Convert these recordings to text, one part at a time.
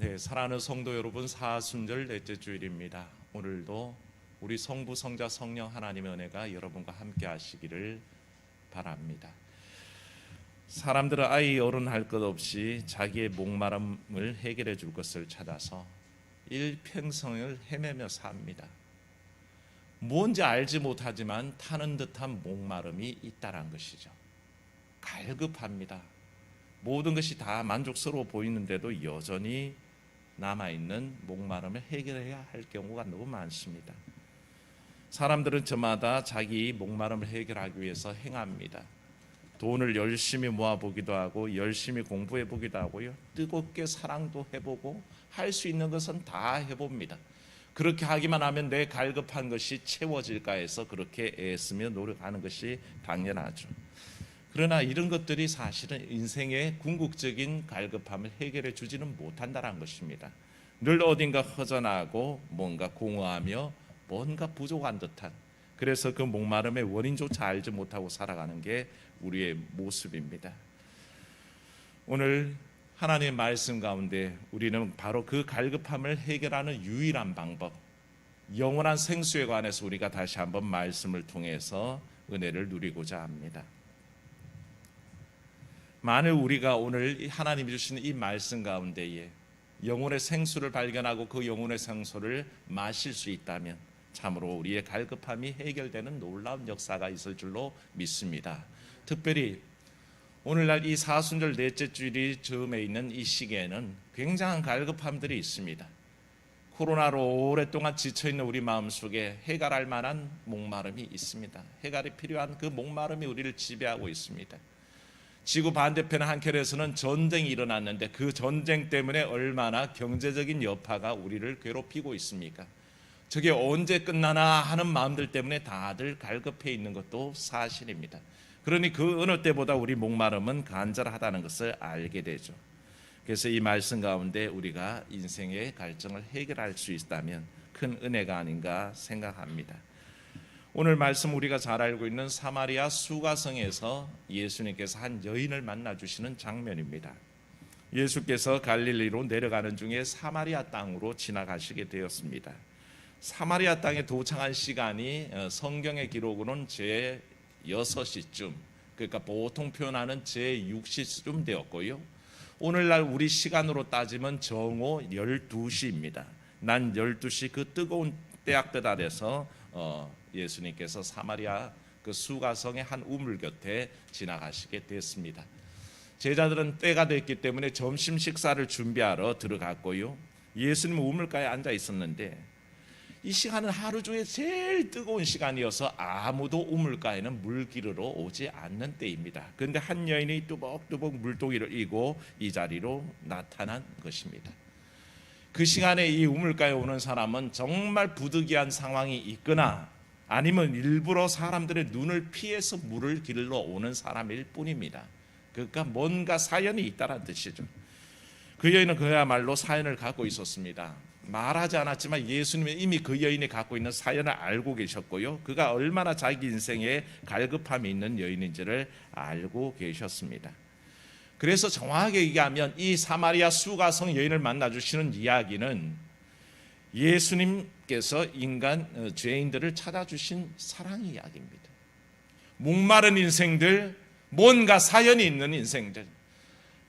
네, 사랑하는 성도 여러분, 사순절 넷째 주일입니다. 오늘도 우리 성부, 성자, 성령 하나님의 은혜가 여러분과 함께 하시기를 바랍니다. 사람들은 아이 어른 할 것 없이 자기의 목마름을 해결해 줄 것을 찾아서 일평생을 헤매며 삽니다. 뭔지 알지 못하지만 타는 듯한 목마름이 있다란 것이죠. 갈급합니다. 모든 것이 다 만족스러워 보이는데도 여전히 남아 있는 목마름을 해결해야 할 경우가 너무 많습니다. 사람들은 저마다 자기 목마름을 해결하기 위해서 행합니다. 돈을 열심히 모아보기도 하고 열심히 공부해 보기도 하고요. 뜨겁게 사랑도 해보고 할 수 있는 것은 다 해봅니다. 그렇게 하기만 하면 내 갈급한 것이 채워질까 해서 그렇게 애쓰며 노력하는 것이 당연하죠. 그러나 이런 것들이 사실은 인생의 궁극적인 갈급함을 해결해 주지는 못한다는 것입니다. 늘 어딘가 허전하고 뭔가 공허하며 뭔가 부족한 듯한 그래서 그 목마름의 원인조차 알지 못하고 살아가는 게 우리의 모습입니다. 오늘 하나님의 말씀 가운데 우리는 바로 그 갈급함을 해결하는 유일한 방법, 영원한 생수에 관해서 우리가 다시 한번 말씀을 통해서 은혜를 누리고자 합니다. 만일 우리가 오늘 하나님이 주시는 이 말씀 가운데에 영혼의 생수를 발견하고 그 영혼의 생수를 마실 수 있다면 참으로 우리의 갈급함이 해결되는 놀라운 역사가 있을 줄로 믿습니다. 특별히 오늘날 이 사순절 넷째 주일이 즈음에 있는 이 시기에는 굉장한 갈급함들이 있습니다. 코로나로 오랫동안 지쳐 있는 우리 마음 속에 해결할 만한 목마름이 있습니다. 해결이 필요한 그 목마름이 우리를 지배하고 있습니다. 지구 반대편 한켠에서는 전쟁이 일어났는데 그 전쟁 때문에 얼마나 경제적인 여파가 우리를 괴롭히고 있습니까? 저게 언제 끝나나 하는 마음들 때문에 다들 갈급해 있는 것도 사실입니다. 그러니 그 어느 때보다 우리 목마름은 간절하다는 것을 알게 되죠. 그래서 이 말씀 가운데 우리가 인생의 갈증을 해결할 수 있다면 큰 은혜가 아닌가 생각합니다. 오늘 말씀 우리가 잘 알고 있는 사마리아 수가성에서 예수님께서 한 여인을 만나 주시는 장면입니다. 예수께서 갈릴리로 내려가는 중에 사마리아 땅으로 지나가시게 되었습니다. 사마리아 땅에 도착한 시간이 어, 성경의 기록으로는 제 6시쯤 그러니까 보통 표현하는 제 6시쯤 되었고요. 오늘날 우리 시간으로 따지면 정오 12시입니다. 난 12시 그 뜨거운 때약볕 아래서 어, 예수님께서 사마리아 그 수가성의 한 우물 곁에 지나가시게 됐습니다. 제자들은 때가 됐기 때문에 점심 식사를 준비하러 들어갔고요. 예수님은 우물가에 앉아 있었는데 이 시간은 하루 중에 제일 뜨거운 시간이어서 아무도 우물가에는 물 기르러 오지 않는 때입니다. 그런데 한 여인이 뚜벅뚜벅 물동이를 이고 이 자리로 나타난 것입니다. 그 시간에 이 우물가에 오는 사람은 정말 부득이한 상황이 있거나 아니면 일부러 사람들의 눈을 피해서 물을 길러 오는 사람일 뿐입니다. 그러니까 뭔가 사연이 있다는 뜻이죠. 그 여인은 그야말로 사연을 갖고 있었습니다. 말하지 않았지만 예수님은 이미 그 여인이 갖고 있는 사연을 알고 계셨고요. 그가 얼마나 자기 인생에 갈급함이 있는 여인인지를 알고 계셨습니다. 그래서 정확하게 얘기하면 이 사마리아 수가성 여인을 만나 주시는 이야기는 예수님 께서 인간 어, 죄인들을 찾아주신 사랑 이야기입니다. 목마른 인생들, 뭔가 사연이 있는 인생들,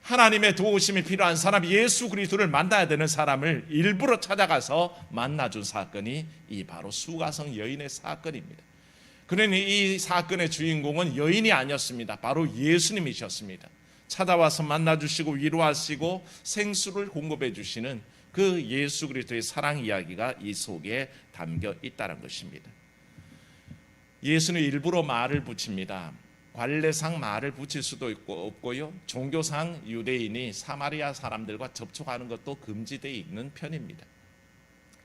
하나님의 도우심이 필요한 사람 예수 그리스도를 만나야 되는 사람을 일부러 찾아가서 만나준 사건이 이 바로 수가성 여인의 사건입니다. 그러니 이 사건의 주인공은 여인이 아니었습니다. 바로 예수님이셨습니다. 찾아와서 만나주시고 위로하시고 생수를 공급해 주시는 그 예수 그리스도의 사랑 이야기가 이 속에 담겨 있다는 것입니다. 예수는 일부러 말을 붙입니다. 관례상 말을 붙일 수도 있고 없고요. 종교상 유대인이 사마리아 사람들과 접촉하는 것도 금지되어 있는 편입니다.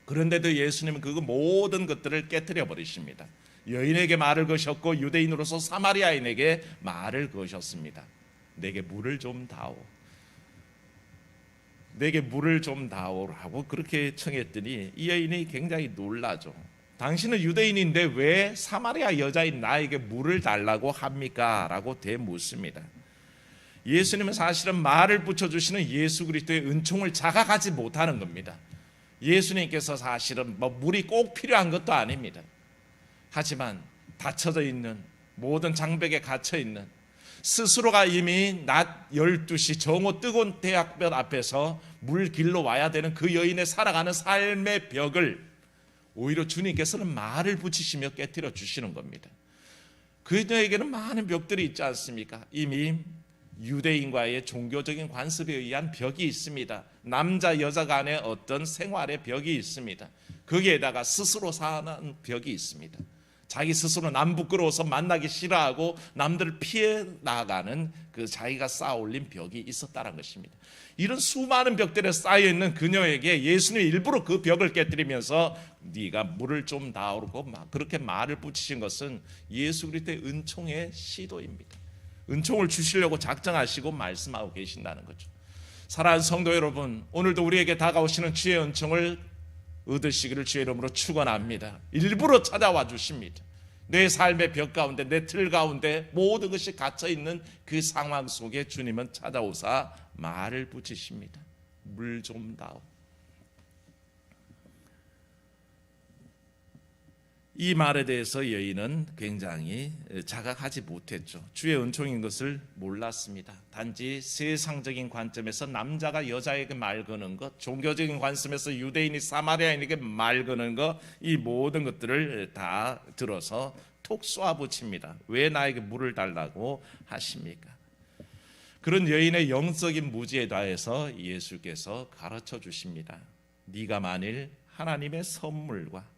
그런데도 예수님은 그 모든 것들을 깨뜨려 버리십니다. 여인에게 말을 거셨고 유대인으로서 사마리아인에게 말을 거셨습니다. 내게 물을 좀 다오. 내게 물을 좀 다오라고 그렇게 청했더니 이 여인이 굉장히 놀라죠. 당신은 유대인인데 왜 사마리아 여자인 나에게 물을 달라고 합니까? 라고 대묻습니다. 예수님은 사실은 말을 붙여주시는 예수 그리스도의 은총을 자각하지 못하는 겁니다. 예수님께서 사실은 뭐 물이 꼭 필요한 것도 아닙니다. 하지만 닫혀져 있는 모든 장벽에 갇혀 있는 스스로가 이미 낮 12시 정오 뜨거운 대학볕 앞에서 물 길로 와야 되는 그 여인의 살아가는 삶의 벽을 오히려 주님께서는 말을 붙이시며 깨뜨려 주시는 겁니다. 그녀에게는 많은 벽들이 있지 않습니까? 이미 유대인과의 종교적인 관습에 의한 벽이 있습니다. 남자 여자 간의 어떤 생활의 벽이 있습니다. 거기에다가 스스로 사는 벽이 있습니다. 자기 스스로 남 부끄러워서 만나기 싫어하고 남들을 피해 나가는 그 자기가 쌓아올린 벽이 있었다는 것입니다. 이런 수많은 벽들에 쌓여 있는 그녀에게 예수님이 일부러 그 벽을 깨뜨리면서 네가 물을 좀 나오고 막 그렇게 말을 붙이신 것은 예수 그리스도의 은총의 시도입니다. 은총을 주시려고 작정하시고 말씀하고 계신다는 거죠. 사랑하는 성도 여러분, 오늘도 우리에게 다가오시는 주의 은총을 얻으시기를 주의 이름으로 축원합니다. 일부러 찾아와 주십니다. 내 삶의 벽 가운데 내 틀 가운데 모든 것이 갇혀 있는 그 상황 속에 주님은 찾아오사 말을 붙이십니다. 물 좀 다오. 이 말에 대해서 여인은 굉장히 자각하지 못했죠. 주의 은총인 것을 몰랐습니다. 단지 세상적인 관점에서 남자가 여자에게 말 거는 것, 종교적인 관점에서 유대인이 사마리아인에게 말 거는 것, 이 모든 것들을 다 들어서 톡 쏘아붙입니다. 왜 나에게 물을 달라고 하십니까? 그런 여인의 영적인 무지에 대해서 예수께서 가르쳐 주십니다. 네가 만일 하나님의 선물과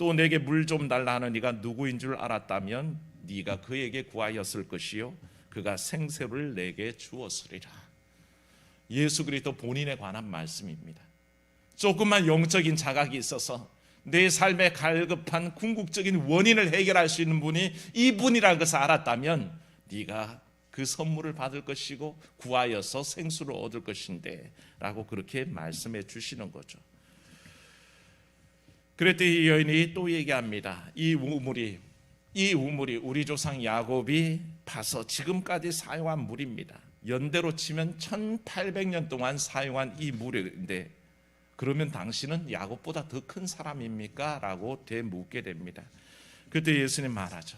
또 내게 물 좀 달라 하는 네가 누구인 줄 알았다면 네가 그에게 구하였을 것이요 그가 생새를 내게 주었으리라. 예수 그리스도 본인에 관한 말씀입니다. 조금만 영적인 자각이 있어서 내 삶의 갈급한 궁극적인 원인을 해결할 수 있는 분이 이분이라는 것을 알았다면 네가 그 선물을 받을 것이고 구하여서 생수를 얻을 것인데라고 그렇게 말씀해 주시는 거죠. 그랬더니 이 여인이 또 얘기합니다. 이 우물이 이 우물이 우리 조상 야곱이 파서 지금까지 사용한 물입니다. 연대로 치면 1800년 동안 사용한 이 물인데 그러면 당신은 야곱보다 더 큰 사람입니까? 라고 되묻게 됩니다. 그때 예수님 말하죠.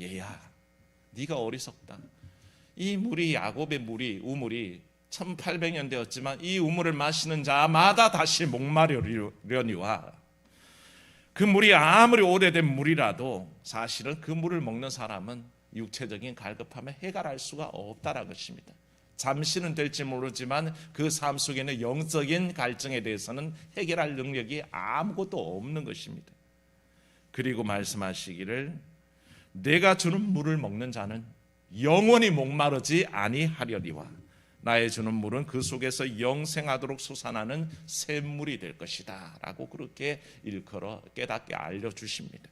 얘야, 네가 어리석다. 이 물이 야곱의 물이 우물이 1800년 되었지만 이 우물을 마시는 자마다 다시 목마르려니와 그 물이 아무리 오래된 물이라도 사실은 그 물을 먹는 사람은 육체적인 갈급함에 해결할 수가 없다라는 것입니다. 잠시는 될지 모르지만 그 삶 속에는 영적인 갈증에 대해서는 해결할 능력이 아무것도 없는 것입니다. 그리고 말씀하시기를 내가 주는 물을 먹는 자는 영원히 목마르지 아니하려니와 나의 주는 물은 그 속에서 영생하도록 솟아나는 샘물이 될 것이다 라고 그렇게 일컬어 깨닫게 알려 주십니다.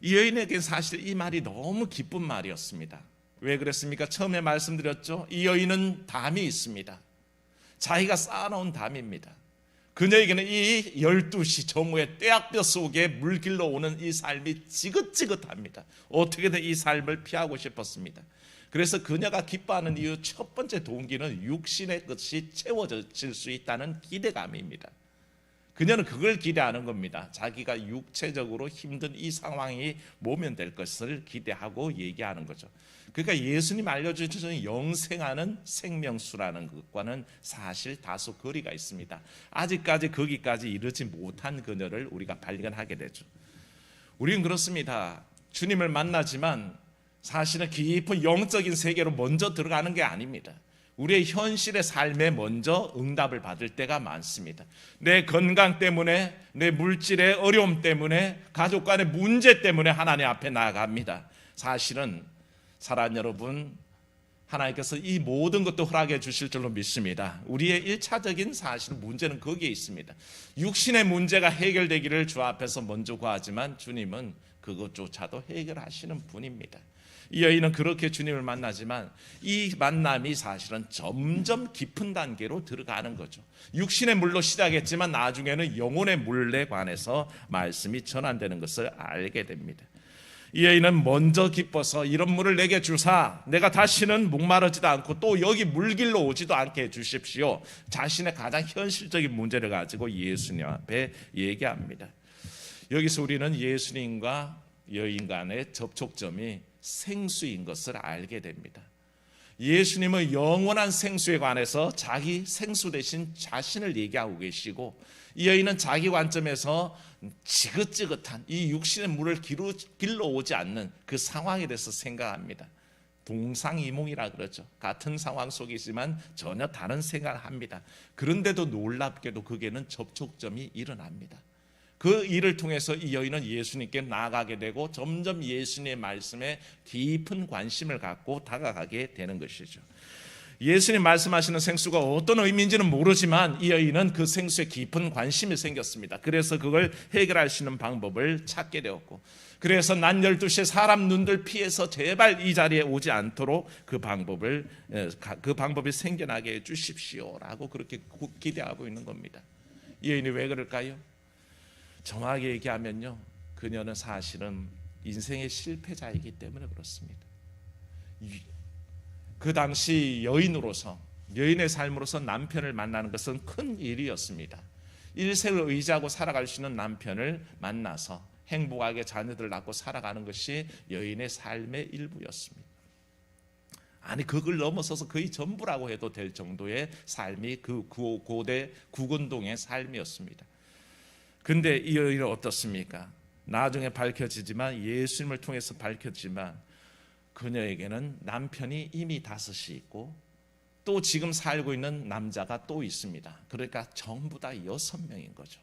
이 여인에게 사실 이 말이 너무 기쁜 말이었습니다. 왜 그랬습니까? 처음에 말씀드렸죠. 이 여인은 담이 있습니다. 자기가 쌓아놓은 담입니다. 그녀에게는 이 12시 정오의 떼약볕 속에 물길로 오는 이 삶이 지긋지긋합니다. 어떻게든 이 삶을 피하고 싶었습니다. 그래서 그녀가 기뻐하는 이유 첫 번째 동기는 육신의 것이 채워질 수 있다는 기대감입니다. 그녀는 그걸 기대하는 겁니다. 자기가 육체적으로 힘든 이 상황이 모면될 것을 기대하고 얘기하는 거죠. 그러니까 예수님 알려주신 영생하는 생명수라는 것과는 사실 다소 거리가 있습니다. 아직까지 거기까지 이르지 못한 그녀를 우리가 발견하게 되죠. 우리는 그렇습니다. 주님을 만나지만 사실은 깊은 영적인 세계로 먼저 들어가는 게 아닙니다. 우리의 현실의 삶에 먼저 응답을 받을 때가 많습니다. 내 건강 때문에, 내 물질의 어려움 때문에, 가족 간의 문제 때문에 하나님 앞에 나아갑니다. 사실은 사랑 여러분, 하나님께서 이 모든 것도 허락해 주실 줄로 믿습니다. 우리의 일차적인 사실 문제는 거기에 있습니다. 육신의 문제가 해결되기를 주 앞에서 먼저 구하지만 주님은 그것조차도 해결하시는 분입니다. 이 여인은 그렇게 주님을 만나지만 이 만남이 사실은 점점 깊은 단계로 들어가는 거죠. 육신의 물로 시작했지만 나중에는 영혼의 물에 관해서 말씀이 전환되는 것을 알게 됩니다. 이 여인은 먼저 기뻐서 이런 물을 내게 주사 내가 다시는 목마르지도 않고 또 여기 물길로 오지도 않게 해 주십시오. 자신의 가장 현실적인 문제를 가지고 예수님 앞에 얘기합니다. 여기서 우리는 예수님과 여인 간의 접촉점이 생수인 것을 알게 됩니다. 예수님은 영원한 생수에 관해서 자기 생수 대신 자신을 얘기하고 계시고 이 여인은 자기 관점에서 지긋지긋한 이 육신의 물을 길러 오지 않는 그 상황에 대해서 생각합니다. 동상이몽이라 그러죠. 같은 상황 속이지만 전혀 다른 생각을 합니다. 그런데도 놀랍게도 그게는 접촉점이 일어납니다. 그 일을 통해서 이 여인은 예수님께 나아가게 되고 점점 예수님의 말씀에 깊은 관심을 갖고 다가가게 되는 것이죠. 예수님 말씀하시는 생수가 어떤 의미인지는 모르지만 이 여인은 그 생수에 깊은 관심이 생겼습니다. 그래서 그걸 있는 방법을 찾게 되었고 그래서 난 12시에 사람 눈들 피해서 제발 이 자리에 오지 않도록 그 방법을 그 방법이 생겨나게 해 주십시오라고 그렇게 구- 기대하고 있는 겁니다. 이 여인이 왜 그럴까요? 정확히 얘기하면요. 그녀는 사실은 인생의 실패자이기 때문에 그렇습니다. 이- 그 당시 여인으로서 여인의 삶으로서 남편을 만나는 것은 큰 일이었습니다. 일생을 의지하고 살아갈 수 있는 남편을 만나서 행복하게 자녀들을 낳고 살아가는 것이 여인의 삶의 일부였습니다. 아니 그걸 넘어서서 거의 전부라고 해도 될 정도의 삶이 그 고- 고대 구건동의 삶이었습니다. 근데 이 여인은 어떻습니까? 나중에 밝혀지지만 예수님을 통해서 밝혀지만 그녀에게는 남편이 이미 다섯이 있고 또 지금 살고 있는 남자가 또 있습니다. 그러니까 전부 다 여섯 명인 거죠.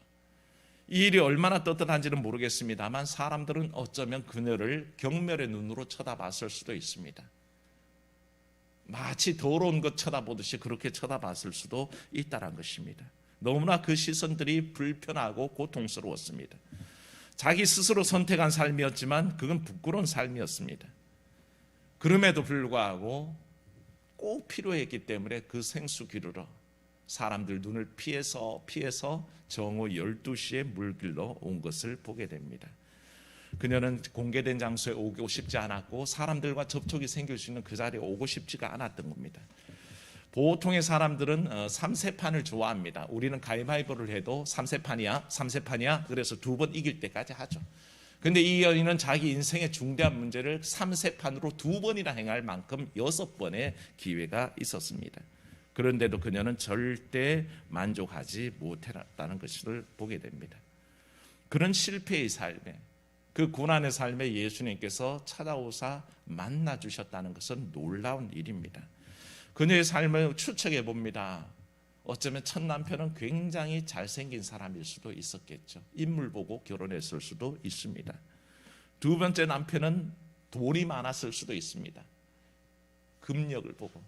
이 일이 얼마나 떳떳한지는 모르겠습니다만 사람들은 어쩌면 그녀를 경멸의 눈으로 쳐다봤을 수도 있습니다. 마치 더러운 것 쳐다보듯이 그렇게 쳐다봤을 수도 있다는 것입니다. 너무나 그 시선들이 불편하고 고통스러웠습니다. 자기 스스로 선택한 삶이었지만 그건 부끄러운 삶이었습니다. 그럼에도 불구하고 꼭 필요했기 때문에 그 생수 기르러 사람들 눈을 피해서 피해서 정오 12시에 물길로 온 것을 보게 됩니다. 그녀는 공개된 장소에 오고 싶지 않았고 사람들과 접촉이 생길 수 있는 그 자리에 오고 싶지가 않았던 겁니다. 보통의 사람들은 어, 삼세판을 좋아합니다. 우리는 가위바위보를 해도 삼세판이야, 삼세판이야. 그래서 두 번 이길 때까지 하죠. 근데 이 여인은 자기 인생의 중대한 문제를 삼세판으로 두 번이나 행할 만큼 여섯 번의 기회가 있었습니다. 그런데도 그녀는 절대 만족하지 못했다는 것을 보게 됩니다. 그런 실패의 삶에 그 고난의 삶에 예수님께서 찾아오사 만나 주셨다는 것은 놀라운 일입니다. 그녀의 삶을 추측해 봅니다. 어쩌면 첫 남편은 굉장히 잘생긴 사람일 수도 있었겠죠. 인물 보고 결혼했을 수도 있습니다. 두 번째 남편은 돈이 많았을 수도 있습니다. 금력을 보고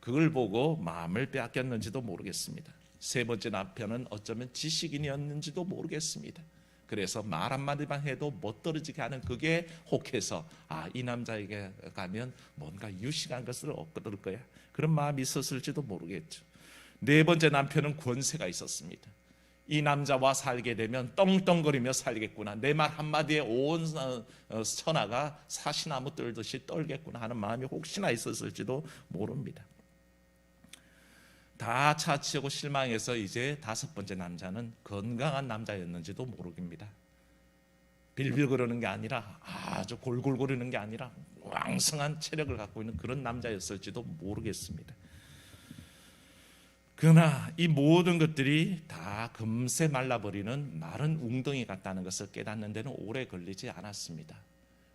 그걸 보고 마음을 빼앗겼는지도 모르겠습니다. 세 번째 남편은 어쩌면 지식인이었는지도 모르겠습니다. 그래서 말 한마디만 해도 멋떨어지게 하는 그게 혹해서 아 이 남자에게 가면 뭔가 유식한 것을 얻을 거야 그런 마음이 있었을지도 모르겠죠. 네 번째 남편은 권세가 있었습니다. 이 남자와 살게 되면 떵떵거리며 살겠구나. 내 말 한마디에 온 어, 어, 천하가 사시나무 떨듯이 떨겠구나 하는 마음이 혹시나 있었을지도 모릅니다. 다 차치하고 실망해서 이제 다섯 번째 남자는 건강한 남자였는지도 모릅니다. 빌빌 거리는 게 아니라 아주 골골거리는 게 아니라 왕성한 체력을 갖고 있는 그런 남자였을지도 모르겠습니다. 그러나 이 모든 것들이 다 금세 말라버리는 마른 웅덩이 같다는 것을 깨닫는 데는 오래 걸리지 않았습니다.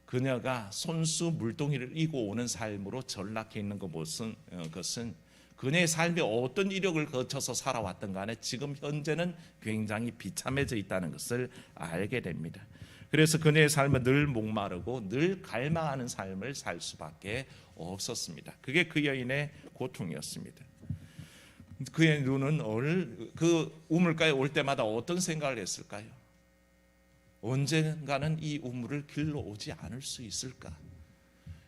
그녀가 손수 물동이를 이고 오는 삶으로 전락해 있는 것은, 어, 것은 그녀의 삶이 어떤 이력을 거쳐서 살아왔던 간에 지금 현재는 굉장히 비참해져 있다는 것을 알게 됩니다. 그래서 그녀의 삶은 늘 목마르고 늘 갈망하는 삶을 살 수밖에 없었습니다. 그게 그 여인의 고통이었습니다. 그의 눈은 오늘 그 우물가에 올 때마다 어떤 생각을 했을까요? 언젠가는 이 우물을 길러 오지 않을 수 있을까?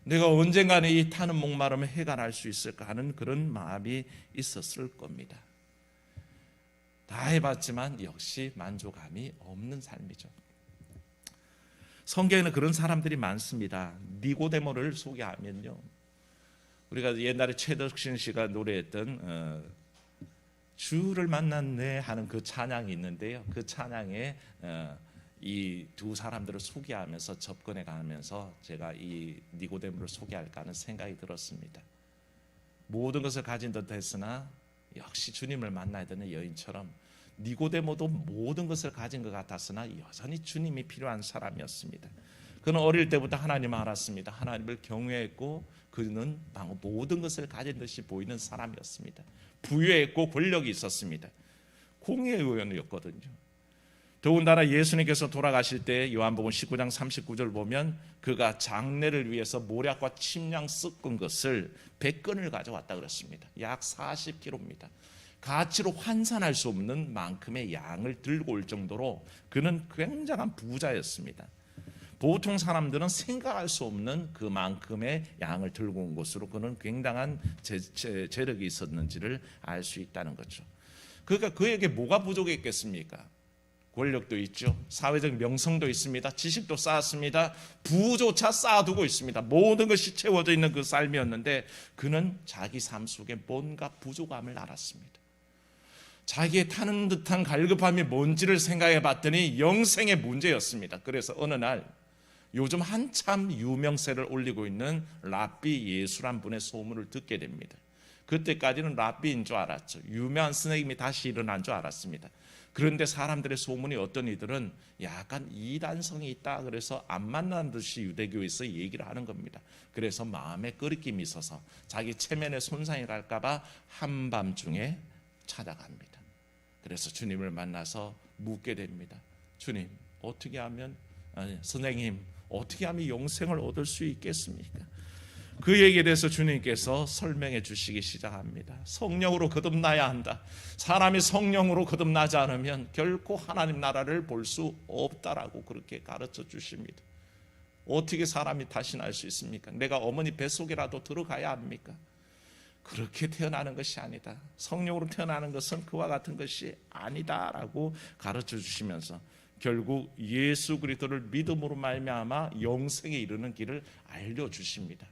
내가 언젠가는 이 타는 목마름을 해결할 수 있을까 하는 그런 마음이 있었을 겁니다. 다 해봤지만 역시 만족감이 없는 삶이죠. 성경에는 그런 사람들이 많습니다. 니고데모를 소개하면요. 우리가 옛날에 최덕신 씨가 노래했던 어, 주를 만났네 하는 그 찬양이 있는데요. 그 찬양에 어, 이 두 사람들을 소개하면서 접근해 가면서 제가 이 니고데모를 소개할까 하는 생각이 들었습니다. 모든 것을 가진 듯 했으나 역시 주님을 만나야 되는 여인처럼 니고데모도 모든 것을 가진 것 같았으나 여전히 주님이 필요한 사람이었습니다. 그는 어릴 때부터 하나님을 알았습니다. 하나님을 경외했고 그는 방- 모든 것을 가진 듯이 보이는 사람이었습니다. 부유했고 권력이 있었습니다. 공의 의원이었거든요. 더군다나 예수님께서 돌아가실 때 요한복음 19장 39절 보면 그가 장례를 위해서 모략과 침량 섞은 것을 100건을 가져왔다 그랬습니다. 약 40kg입니다. 가치로 환산할 수 없는 만큼의 양을 들고 올 정도로 그는 굉장한 부자였습니다. 보통 사람들은 생각할 수 없는 그만큼의 양을 들고 온 것으로 그는 굉장한 재, 재, 재력이 있었는지를 알 수 있다는 거죠. 그러니까 그에게 뭐가 부족했겠습니까? 권력도 있죠. 사회적 명성도 있습니다. 지식도 쌓았습니다. 부조차 쌓아두고 있습니다. 모든 것이 채워져 있는 그 삶이었는데 그는 자기 삶 속에 뭔가 부족함을 알았습니다. 자기의 타는 듯한 갈급함이 뭔지를 생각해 봤더니 영생의 문제였습니다. 그래서 어느 날 요즘 한참 유명세를 올리고 있는 랍비 예수란 분의 소문을 듣게 됩니다. 그때까지는 랍비인 줄 알았죠. 유명한 스네임이 다시 일어난 줄 알았습니다. 그런데 사람들의 소문이 어떤 이들은 약간 이단성이 있다 그래서 안 만난 듯이 유대교에서 얘기를 하는 겁니다. 그래서 마음에 끓임이 있어서 자기 체면에 손상이 갈까봐 한밤중에 찾아갑니다. 그래서 주님을 만나서 묻게 됩니다. 주님 어떻게 하면 아니, 선생님 어떻게 하면 영생을 얻을 수 있겠습니까? 그 얘기에 대해서 주님께서 설명해 주시기 시작합니다. 성령으로 거듭나야 한다. 사람이 성령으로 거듭나지 않으면 결코 하나님 나라를 볼 수 없다라고 그렇게 가르쳐 주십니다. 어떻게 사람이 다시 날 수 있습니까? 내가 어머니 뱃속이라도 들어가야 합니까? 그렇게 태어나는 것이 아니다. 성령으로 태어나는 것은 그와 같은 것이 아니다라고 가르쳐 주시면서 결국 예수 그리스도를 믿음으로 말미암아 영생에 이르는 길을 알려 주십니다.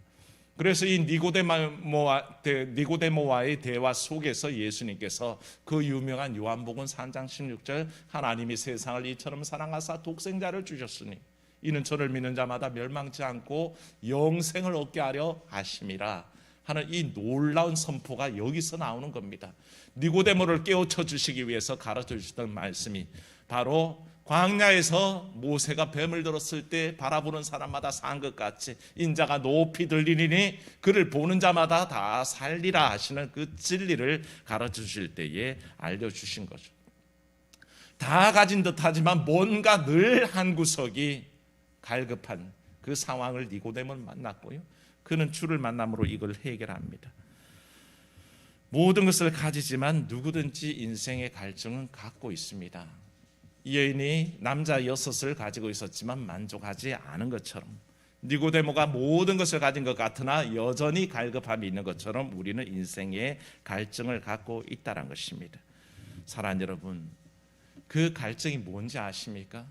그래서 이 니고데모와 니고데모와의 대화 속에서 예수님께서 그 유명한 요한복음 3장 16절 하나님이 세상을 이처럼 사랑하사 독생자를 주셨으니 이는 저를 믿는 자마다 멸망치 않고 영생을 얻게 하려 하심이라 하는 이 놀라운 선포가 여기서 나오는 겁니다. 니고데모를 깨우쳐 주시기 위해서 가르쳐 주시던 말씀이 바로 광야에서 모세가 뱀을 들었을 때 바라보는 사람마다 산 것 같이 인자가 높이 들리니 그를 보는 자마다 다 살리라 하시는 그 진리를 가르쳐 주실 때에 알려 주신 거죠. 다 가진 듯하지만 뭔가 늘 한 구석이 갈급한 그 상황을 니고데모를 만났고요. 그는 주를 만남으로 이걸 해결합니다. 모든 것을 가지지만 누구든지 인생의 갈증은 갖고 있습니다. 이 여인이 남자 여섯을 가지고 있었지만 만족하지 않은 것처럼 니고데모가 모든 것을 가진 것 같으나 여전히 갈급함이 있는 것처럼 우리는 인생의 갈증을 갖고 있다는 것입니다. 사랑 여러분, 그 갈증이 뭔지 아십니까?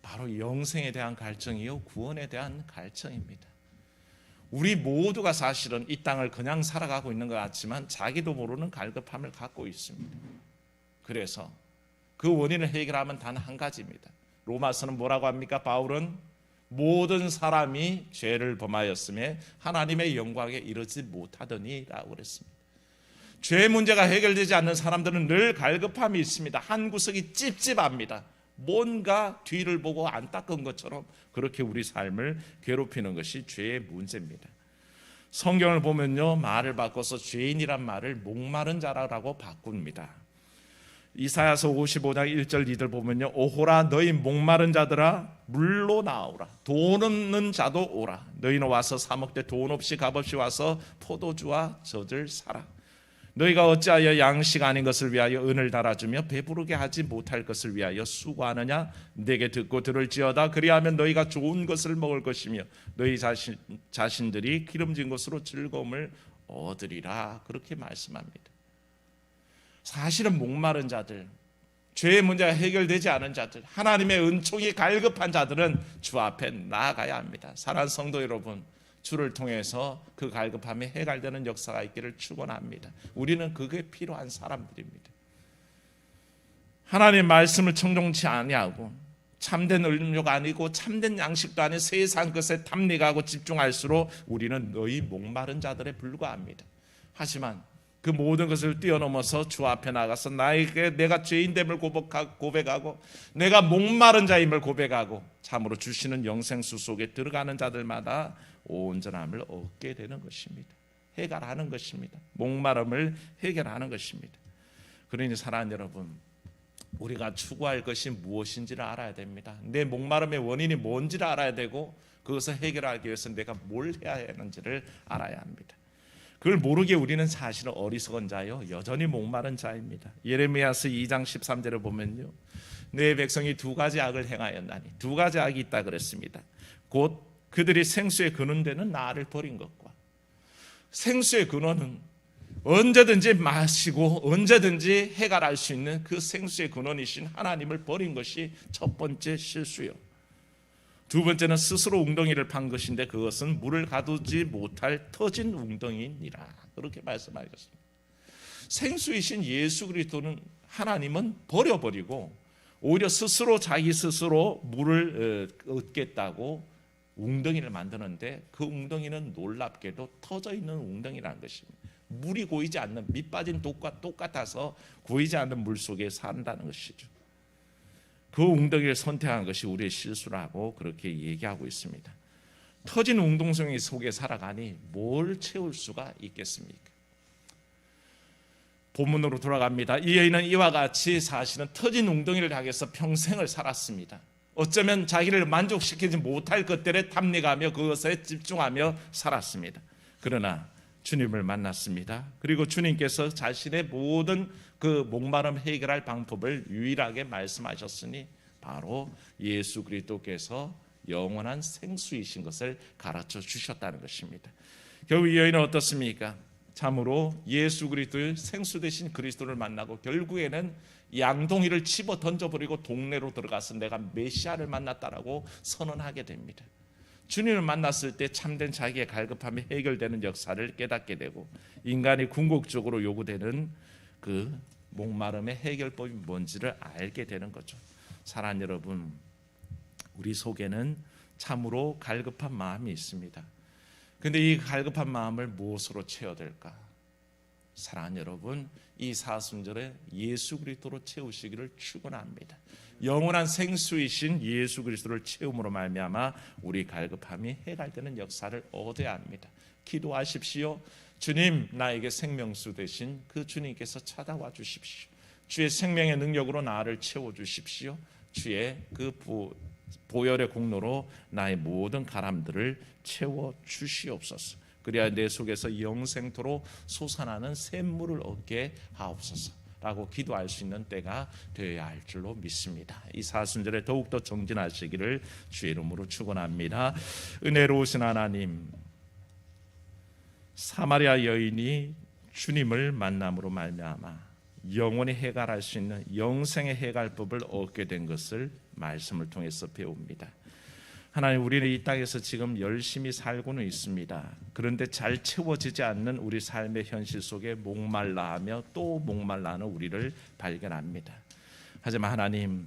바로 영생에 대한 갈증이요 구원에 대한 갈증입니다. 우리 모두가 사실은 이 땅을 그냥 살아가고 있는 것 같지만 자기도 모르는 갈급함을 갖고 있습니다. 그래서 그 원인을 해결하면 단 한 가지입니다. 로마서는 뭐라고 합니까? 바울은 모든 사람이 죄를 범하였음에 하나님의 영광에 이르지 못하더니라고 그랬습니다. 죄 문제가 해결되지 않는 사람들은 늘 갈급함이 있습니다. 한 구석이 찝찝합니다. 뭔가 뒤를 보고 안 닦은 것처럼 그렇게 우리 삶을 괴롭히는 것이 죄의 문제입니다. 성경을 보면요 말을 바꿔서 죄인이란 말을 목마른 자라고 바꿉니다. 이사야서 55장 1절 2절 보면요. 오호라 너희 목마른 자들아 물로 나오라. 돈 없는 자도 오라. 너희는 와서 사 먹되 돈 없이 값 없이 와서 포도주와 젖을 사라. 너희가 어찌하여 양식 아닌 것을 위하여 은을 달아주며 배부르게 하지 못할 것을 위하여 수고하느냐? 내게 듣고 들을지어다. 그리하면 너희가 좋은 것을 먹을 것이며 너희 자신, 자신들이 기름진 것으로 즐거움을 얻으리라. 그렇게 말씀합니다 사실은 목마른 자들 죄의 문제가 해결되지 않은 자들, 하나님의 은총이 갈급한 자들은 주 앞에 나아가야 합니다. 사랑하는 성도 여러분, 주를 통해서 그 갈급함이 해결되는 역사가 있기를 축원합니다. 우리는 그게 필요한 사람들입니다. 하나님 말씀을 청종치 아니하고 참된 음료가 아니고 참된 양식도 아닌 세상 것에 탐닉하고 집중할수록 우리는 너희 목마른 자들에 불과합니다. 하지만 그 모든 것을 뛰어넘어서 주 앞에 나가서 나에게 내가 죄인됨을 고백하고 내가 목마른 자임을 고백하고 참으로 주시는 영생수 속에 들어가는 자들마다 온전함을 얻게 되는 것입니다. 해결하는 것입니다. 목마름을 해결하는 것입니다. 그러니 사랑하는 여러분, 우리가 추구할 것이 무엇인지를 알아야 됩니다. 내 목마름의 원인이 뭔지를 알아야 되고 그것을 해결하기 위해서 내가 뭘 해야 하는지를 알아야 합니다. 그걸 모르게 우리는 사실은 어리석은 자요 여전히 목마른 자입니다. 예레미야서 2장 13절을 보면요. 내 백성이 두 가지 악을 행하였나니 두 가지 악이 있다 그랬습니다. 곧 그들이 생수의 근원 되는 나를 버린 것과 생수의 근원은 언제든지 마시고 언제든지 해결할 수 있는 그 생수의 근원이신 하나님을 버린 것이 첫 번째 실수요. 두 번째는 스스로 웅덩이를 판 것인데 그것은 물을 가두지 못할 터진 웅덩이니라. 그렇게 말씀하셨습니다. 생수이신 예수 그리스도는 하나님은 버려버리고 오히려 스스로 자기 스스로 물을 어, 얻겠다고 웅덩이를 만드는데 그 웅덩이는 놀랍게도 터져 있는 웅덩이라는 것입니다. 물이 고이지 않는 밑 빠진 독과 똑같아서 고이지 않는 물 속에 산다는 것이죠. 그 웅덩이를 선택한 것이 우리의 실수라고 그렇게 얘기하고 있습니다. 터진 웅동성이 속에 살아가니 뭘 채울 수가 있겠습니까? 본문으로 돌아갑니다. 이 여인은 이와 같이 사실은 터진 웅덩이를 향해서 평생을 살았습니다. 어쩌면 자기를 만족시키지 못할 것들에 탐닉하며 그것에 집중하며 살았습니다. 그러나 주님을 만났습니다. 그리고 주님께서 자신의 모든 그 목마름 해결할 방법을 유일하게 말씀하셨으니 바로 예수 그리스도께서 영원한 생수이신 것을 가르쳐 주셨다는 것입니다. 결국 이 여인은 어떻습니까? 참으로 예수 그리스도의 생수 되신 그리스도를 만나고 결국에는 양동이를 집어 던져버리고 동네로 들어가서 내가 메시아를 만났다라고 선언하게 됩니다. 주님을 만났을 때 참된 자기의 갈급함이 해결되는 역사를 깨닫게 되고 인간이 궁극적으로 요구되는 그 목마름의 해결법이 뭔지를 알게 되는 거죠. 사랑 여러분, 우리 속에는 참으로 갈급한 마음이 있습니다. 근데 이 갈급한 마음을 무엇으로 채워야 될까? 사랑 여러분, 이 사순절에 예수 그리스도로 채우시기를 축원합니다. 영원한 생수이신 예수 그리스도를 채움으로 말미암아 우리 갈급함이 해갈되는 역사를 얻어야 합니다. 기도하십시오. 주님 나에게 생명수 되신 그 주님께서 찾아와 주십시오. 주의 생명의 능력으로 나를 채워 주십시오. 주의 그 보, 보혈의 공로로 나의 모든 가람들을 채워 주시옵소서. 그래야 내 속에서 영생토로 솟아나는 샘물을 얻게 하옵소서. 라고 기도할 수 있는 때가 되어야 할 줄로 믿습니다. 이 사순절에 더욱더 정진하시기를 주의 이름으로 축원합니다. 은혜로우신 하나님 사마리아 여인이 주님을 만남으로 말미암아 영원히 해갈할 수 있는 영생의 해갈법을 얻게 된 것을 말씀을 통해서 배웁니다. 하나님 우리는 이 땅에서 지금 열심히 살고는 있습니다. 그런데 잘 채워지지 않는 우리 삶의 현실 속에 목말라하며 또 목말라하는 우리를 발견합니다. 하지만 하나님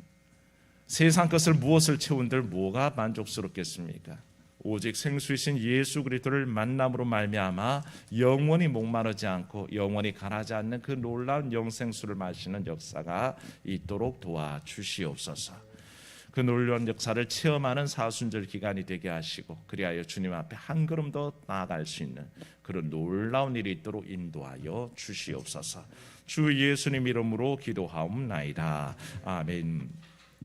세상 것을 무엇을 채운들 뭐가 만족스럽겠습니까? 오직 생수이신 예수 그리스도를 만남으로 말미암아 영원히 목마르지 않고 영원히 가라지 않는 그 놀라운 영생수를 마시는 역사가 있도록 도와주시옵소서. 그 놀라운 역사를 체험하는 사순절 기간이 되게 하시고 그리하여 주님 앞에 한 걸음 더 나아갈 수 있는 그런 놀라운 일이 있도록 인도하여 주시옵소서. 주 예수님 이름으로 기도하옵나이다. 아멘.